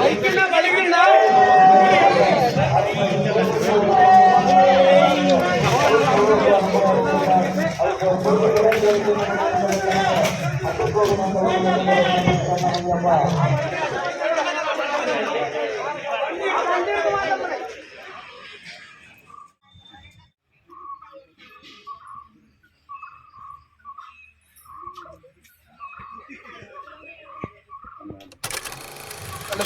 అయితే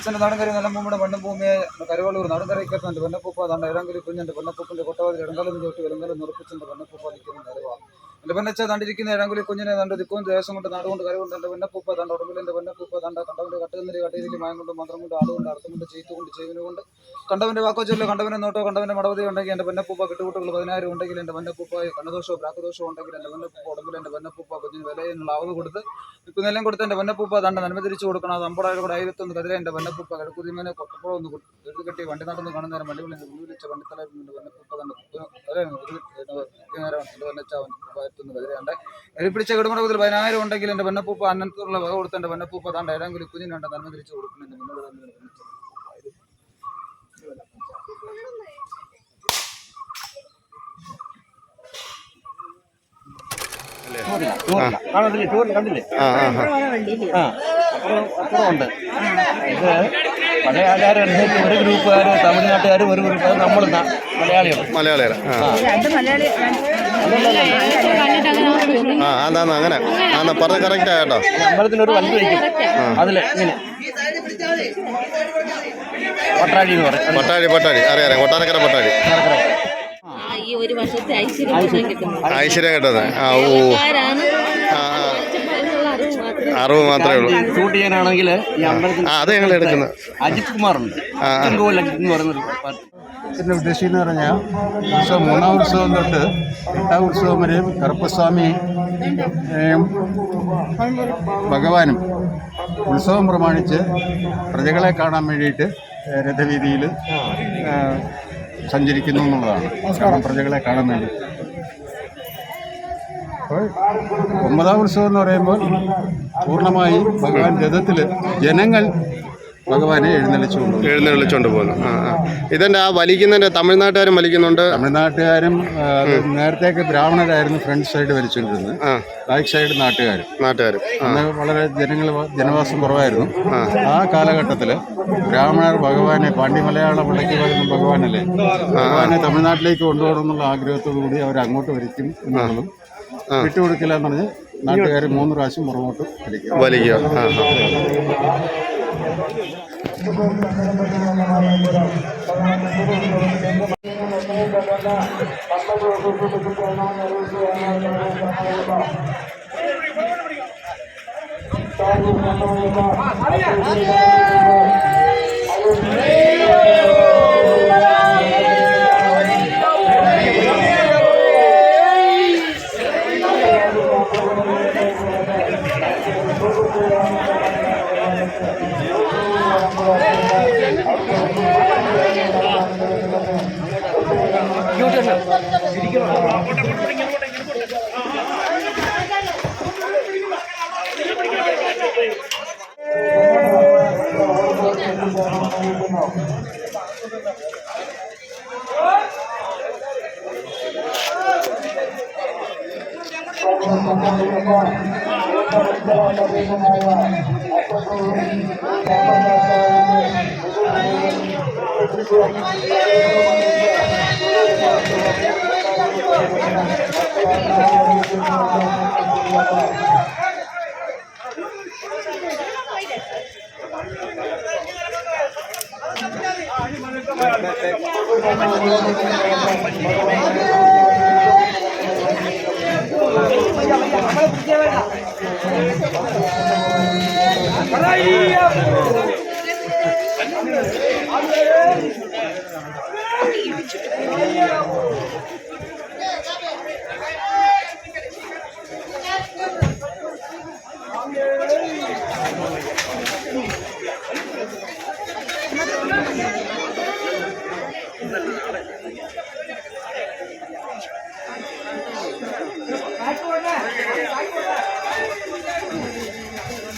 അലച്ചന്റെ നാടൻകരി നിലമ്പൂടെ വണ്ണഭൂമിയെ കരുവള്ളൂർ നാടൻകരയ്ക്കത്തുണ്ട് വണ്ണപ്പൂപ്പ തണ്ട ഇടങ്കലി കുഞ്ഞിന്റെ വണ്ണപ്പൂപ്പിന്റെ കൊട്ടവാതിൽ ഇടങ്കലും ചോട്ടി വിലങ്കലും നുറപ്പിച്ചിന്റെ വണ്ണപ്പൂപ്പ നിൽക്കുന്ന നിലവാ എന്റെ പെണ്ണച്ച തണ്ടിരിക്കുന്ന ഏഴാങ്കുലി കുഞ്ഞിനെ തണ്ട് ദിക്കും ദേശം കൊണ്ട് നാടുകൊണ്ട് കരുകൊണ്ട് എന്റെ വണ്ണപ്പൂപ്പ തണ്ട ഉടമ്പിൽ ഉടമ്പിലെന്റെ വണ്ണപ്പൂപ്പ തണ്ട കണ്ടവന്റെ കട്ടുകുന്നിരി കട്ടയിലേക്ക് മായം കൊണ്ട് മന്ത്രം കൊണ്ട് ആളുകൊണ്ട് അർത്ഥം കൊണ്ട് ചെയ്തുകൊണ്ട് ചെയ്യുന്നുകൊണ്ട് കണ്ടവന്റെ വാക്കോ ചൊല്ലോ കണ്ടവന്റെ നോട്ടോ കണ്ടവന്റെ മടവതി ഉണ്ടെങ്കിൽ എന്റെ വണ്ണപ്പൂപ്പ കിട്ടുകൂട്ടുകൾ പതിനായിരം ഉണ്ടെങ്കിൽ എന്റെ വണ്ണപ്പൂപ്പ കണ്ണദോഷമോ പ്രാക്കദോഷമോ ഉണ്ടെങ്കിൽ എന്റെ വണ്ണപ്പൂപ്പ ഉടമ്പിൽ എന്റെ വണ്ണപ്പൂപ്പ കുഞ്ഞിന് വിലയുള്ള അളവ് കൊടുത്ത് ഇപ്പം കൊടുത്ത് എന്റെ വണ്ണപ്പൂപ്പ തണ്ട നന്മ കൊടുക്കണം. അത് അമ്പടായിരം കൂടെ ആയിരത്തൊന്ന് കതിരെ എന്റെ വണ്ണപ്പൂപ്പ കിടക്കുതിമേനെ കൊട്ടപ്പുറം ഒന്ന് എഴുതുകെട്ടി വണ്ടി നടന്ന് കാണുന്ന നേരം വണ്ടി വിളിച്ച് വണ്ടിത്തലായിരുന്നു വണ്ണപ്പൂപ്പ കണ്ട വന്നച്ചാവുന്നു പിടിച്ച മുതൽ പതിനായിരം ഉണ്ടെങ്കിൽ എന്റെ വണ്ണപ്പൂപ്പ അന്നത്തുള്ള വക കൊടുത്തേണ്ട എന്റെ വണ്ണപ്പൂപ്പ താണ്ട ഏതെങ്കിലും കുഞ്ഞിനുണ്ട് നന്മ തിരിച്ചു കൊടുക്കുന്നുണ്ട് മുന്നോട്ട് തന്നെ കണ്ടില്ലേ ആ അപ്പുറം അപ്പുറം ഉണ്ട് ഇത് പഴയ ആചാരം അനുസരിച്ച് ഒരു ഗ്രൂപ്പുകാർ തമിഴ്നാട്ടുകാർ ഒരു ഗ്രൂപ്പ് നമ്മൾ മലയാളികൾ മലയാളികളെ. ആ. അതാന്ന് അങ്ങനെ. ആ പറഞ്ഞ കറക്റ്റാ കേട്ടോ. അമ്പലത്തിനൊരു വലുത് വയ്ക്കും. അതിൽ ഇങ്ങനെ. പട്ടാഴി എന്ന് പറയും. പട്ടാഴി പട്ടാഴി അറിയാം അറിയാം. കൊട്ടാരക്കര പട്ടാഴി ആ, ഈ ഒരു വർഷത്തെ ഐശ്വര്യം കിട്ടുന്നത്. ആ ഓ. അറിവ് മാത്രമേ ഉള്ളൂ. ഷൂട്ട് ചെയ്യാനാണെങ്കിൽ ഈ അമ്പലത്തിൽ ആ അത് ഞങ്ങൾ എടുക്കുന്നത് അജിത് കുമാറുണ്ട്. ചെങ്കോൽ അജിത് എന്ന് പറയുന്നൊരു പാർട്ടി. ഇതിന്റെ ഉദ്ദേശം എന്ന് പറഞ്ഞാൽ ഉത്സവം മൂന്നാം ഉത്സവം തൊട്ട് എട്ടാം ഉത്സവം വരെയും കറുപ്പസ്വാമി ഏം, ഭഗവാനും ഉത്സവം പ്രമാണിച്ച് പ്രജകളെ കാണാൻ വേണ്ടിയിട്ട് ഏ, രഥവീതിയിൽ ഏ, സഞ്ചരിക്കുന്നു എന്നുള്ളതാണ്. കാരണം പ്രജകളെ കാണാൻ വേണ്ടി. അപ്പോൾ ഒമ്പതാം ഉത്സവം എന്ന് പറയുമ്പോൾ പൂർണമായി ഭഗവാൻ രഥത്തിൽ ജനങ്ങൾ ഭഗവാനെ എഴുന്നള്ളിച്ചു കൊണ്ടുപോകും എഴുന്നള്ളിച്ചോണ്ട് പോകുന്നു. ആ ആ. ഇതെന്റെ ആ വലിക്കുന്നതിന്റെ തമിഴ്നാട്ടുകാരും വലിക്കുന്നുണ്ട്? തമിഴ്നാട്ടുകാരും അത് നേരത്തെയൊക്കെ ബ്രാഹ്മണരായിരുന്നു ഫ്രണ്ട് സൈഡ് വലിച്ചുകൊണ്ടിരുന്നത് ആ. ബാക്ക് സൈഡ് നാട്ടുകാരും. നാട്ടുകാരും. അന്ന് വളരെ ജനങ്ങൾ ജനവാസം കുറവായിരുന്നു. ആ. കാലഘട്ടത്തിൽ ബ്രാഹ്മണർ ഭഗവാനെ പാണ്ഡി മലയാള പള്ളിക്ക് വരുന്ന ഭഗവാനല്ലേ ഭഗവാനെ തമിഴ്നാട്ടിലേക്ക് കൊണ്ടുപോകണം എന്നുള്ള ആഗ്രഹത്തോടു കൂടി അവർ അങ്ങോട്ട് വരിക്കും എന്നുള്ളതും വിട്ടു കൊടുക്കില്ല എന്ന് പറഞ്ഞ് നാട്ടുകാർ മൂന്ന് പ്രാവശ്യം പുറകോട്ട് വലിക്കുക വലിക്കുക ആ മ്യൂട്ടേഷൻ Thank you. Hallelujah!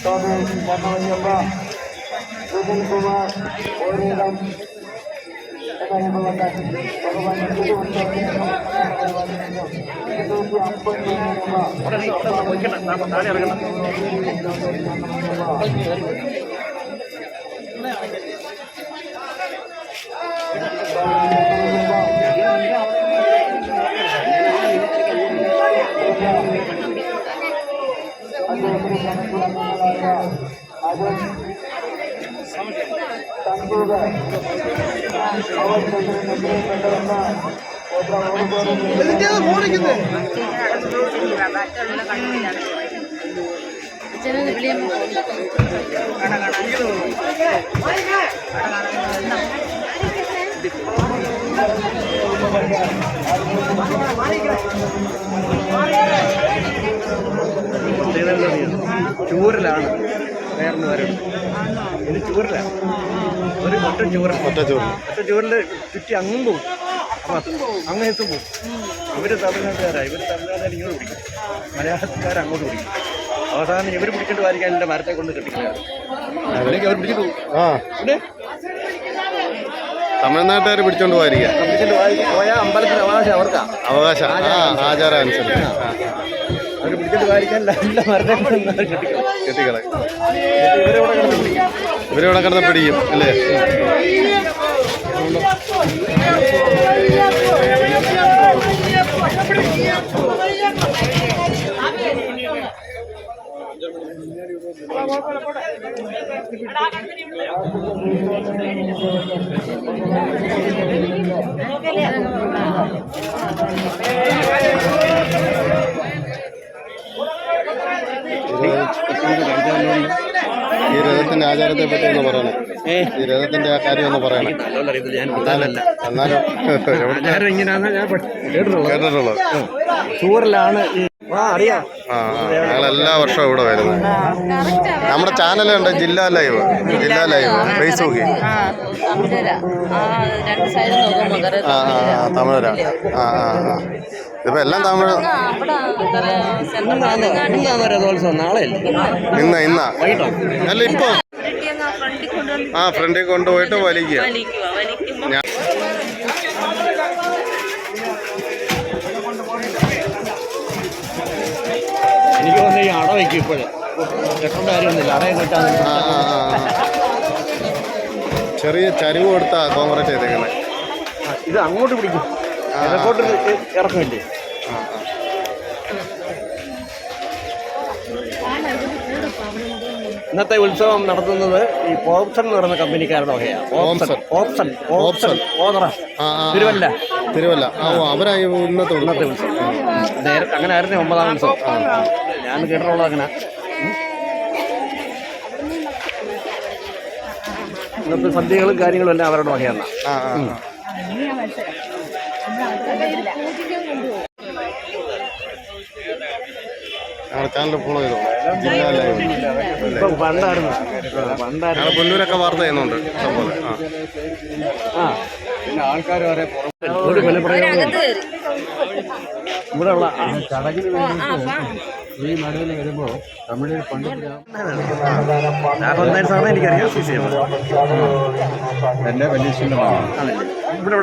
তবে মাননীয় প্রবীণ কুমার হরিরাম Ada yang ആ അച്ഛനൊന്ന് വിളിയമ്മ ചൂരലാണ്. വേറൊന്ന് വരും. ഇത് ചൂരലാണ് ഒരു ഒറ്റ ചൂരൽ ഒറ്റ ചോറ് ഒറ്റ ചൂരൽ ചുറ്റി അങ്ങും പോകും അങ്ങനെ അങ്ങ് എത്തും പോകും ഇവർ തമിഴ്നാട്ടുകാരാണ് ഇവർ തമിഴ്നാട്ടുകാർ ഇങ്ങോട്ട് പിടിക്കും. മലയാളക്കാർ അങ്ങോട്ട് പിടിക്കും. അവസാനം ഇവർ പിടിക്കേണ്ട വാരിക്കാൻ എന്റെ മരത്തെ കൊണ്ട് കെട്ടിക്കളയാണ്. അല്ലെങ്കിൽ അവർ പിടിച്ചു പോകും ആ. പിന്നെ? തമിഴ്നാട്ടുകാർ പിടിച്ചോണ്ട് പോയിരിക്കുക പിടിച്ചിട്ട് പോയാൽ അമ്പലത്തിൽ അവകാശം അവർക്കാ. അവകാശം. ആചാരം അനുസരിച്ച്. അവർ പിടിച്ചിട്ട് വാരിക്കാൻ നല്ല മരത്തെ കൊണ്ട് അവർ കെട്ടിക്കളയും ഇവരെവിടെ കിടന്ന് പിടിക്കും അല്ലേ ഈ രഥത്തിന്റെ ആചാരത്തെ പറ്റി ഒന്ന് പറയണേ ഈ രഥത്തിന്റെ ആ കാര്യം ഒന്ന് പറയണം എന്നാലും കേട്ടിട്ടുള്ളത് ഞങ്ങൾ എല്ലാ വർഷവും ഇവിടെ വരുന്നത് നമ്മുടെ ചാനലുണ്ട് ജില്ലാ ലൈവ് ജില്ലാ ലൈവ് ഫേസ്ബുക്കിൽ ആ ആ രണ്ട് സൈഡ് നോക്കുമ്പോ കര ആ ആ ആ തമിഴരാ ആ ആ ആ ഇതിപ്പോ എല്ലാം തമിഴ് ഇന്ന ഇന്ന അല്ല ഇപ്പൊ ആ ഫ്രണ്ടിൽ കൊണ്ടുപോയിട്ട് വലിക്കുക. എനിക്ക് വന്ന് ഈ അട വയ്ക്കും ഇപ്പോഴേ. കെട്ടേണ്ട കാര്യമൊന്നുമില്ല. ആ ആ ആ ആ. ചെറിയ ചരിവ് കൊടുത്താ കോൺഗ്രസ് ചെയ്തേക്കുന്നത് ഇത് അങ്ങോട്ട് പിടിക്കും. ഇറക്കമില്ലേ? ഇന്നത്തെ ഉത്സവം നടത്തുന്നത് ഈ പോപ്സൺ എന്ന് പറയുന്ന കമ്പനിക്കാരുടെ വകയാണ് ഓപ്ഷൻ ഓപ്ഷൻ പോപ്സൺ ഓണറ. ആ ആ തിരുവല്ല. തിരുവല്ല. അവരായി ഇന്നത്തെ ഇന്നത്തെ ഉത്സവം. നേരെ അങ്ങനെ ആയിരുന്നു ഒമ്പതാം ഉത്സവം. ഞാൻ കേട്ടിട്ടുള്ളത് അങ്ങനെ. ഇന്നത്തെ സദ്യകളും കാര്യങ്ങളും എല്ലാം അവരുടെ വകയാണ് ചാനൽ ഫോളോ ചെയ്തോളൂ പണ്ടായിരുന്നു വാർത്ത ചെയ്യുന്നുണ്ട് ആ പിന്നെ വരെ ഇവിടെ ഉള്ള ചടങ്ങിന് വേണ്ടിയിട്ട്. ഈ നടുവിൽ വരുമ്പോൾ തമിഴിൽ പണ്ട് എനിക്കറിയാം എന്റെ വലിയ ഇവിടെ